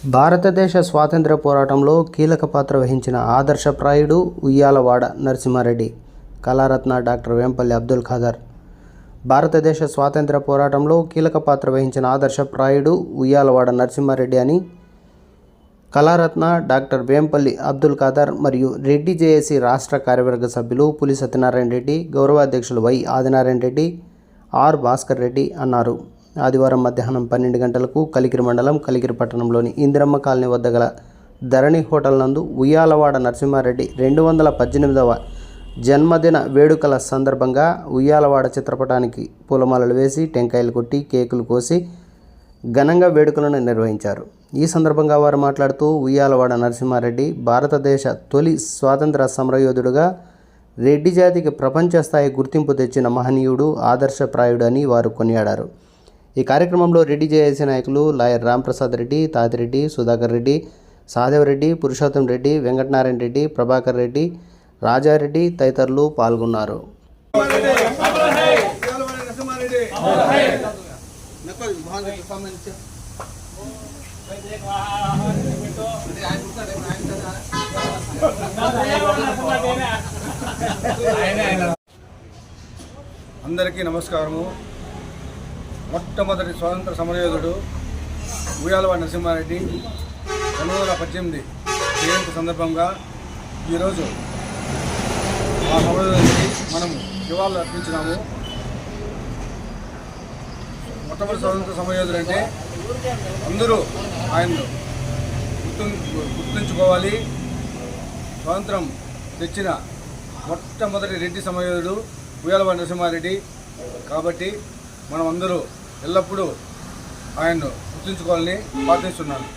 భారతదేశ స్వాతంత్ర్య పోరాటంలో కీలక పాత్ర వహించిన ఆదర్శప్రాయుడు ఉయ్యాలవాడ నరసింహారెడ్డి కళారత్న డాక్టర్ వేంపల్లి అబ్దుల్ ఖాదర్. భారతదేశ స్వాతంత్ర్య పోరాటంలో కీలక పాత్ర వహించిన ఆదర్శప్రాయుడు ఉయ్యాలవాడ నరసింహారెడ్డి అని కళారత్న డాక్టర్ వేంపల్లి అబ్దుల్ ఖాదర్ మరియు రెడ్డి జేఏసీ రాష్ట్ర కార్యవర్గ సభ్యులు పులి సత్యనారాయణ రెడ్డి గౌరవాధ్యక్షులు వై ఆదినారాయణ రెడ్డి ఆర్ భాస్కర్ రెడ్డి అన్నారు. ఆదివారం మధ్యాహ్నం పన్నెండు గంటలకు కలికిరి మండలం కలికిరి పట్టణంలోని ఇందిరమ్మ కాలనీ వద్ద గల ధరణి హోటల్ నందు ఉయ్యాలవాడ నరసింహారెడ్డి రెండు వందల పద్దెనిమిదవ జన్మదిన వేడుకల సందర్భంగా ఉయ్యాలవాడ చిత్రపటానికి పూలమాలలు వేసి టెంకాయలు కొట్టి కేకులు కోసి ఘనంగా వేడుకలను నిర్వహించారు. ఈ సందర్భంగా వారు మాట్లాడుతూ ఉయ్యాలవాడ నరసింహారెడ్డి భారతదేశ తొలి స్వాతంత్ర సమరయోధుడుగా రెడ్డి జాతికి ప్రపంచ స్థాయి గుర్తింపు తెచ్చిన మహనీయుడు ఆదర్శప్రాయుడు అని వారు కొనియాడారు. ఈ కార్యక్రమంలో రెడ్డి జేఏసీ నాయకులు లాయర్ రాంప్రసాద్ రెడ్డి తాతిరెడ్డి సుధాకర్ రెడ్డి సాదేవ్ రెడ్డి పురుషోత్తం రెడ్డి వెంకటనారాయణ రెడ్డి ప్రభాకర్ రెడ్డి రాజారెడ్డి తదితరులు పాల్గొన్నారు. అందరికీ నమస్కారము. మొట్టమొదటి స్వాతంత్ర సమరయోధుడు ఉయ్యాలవ నరసింహారెడ్డి రెండు వందల పద్దెనిమిది జయంతి సందర్భంగా ఈరోజు ఆ సమరయోధుడికి మనము నివాళులు అర్పించినాము. మొట్టమొదటి స్వాతంత్ర సమరయోధుడు అంటే అందరూ ఆయన గుర్తు గుర్తుంచుకోవాలి. స్వాతంత్రం తెచ్చిన మొట్టమొదటి రెడ్డి సమయోధుడు ఉయ్యాలవ నరసింహారెడ్డి. కాబట్టి మనం అందరూ ఎల్లప్పుడూ ఆయన్ను గుర్తుంచుకోవాలని ప్రార్థిస్తున్నాను.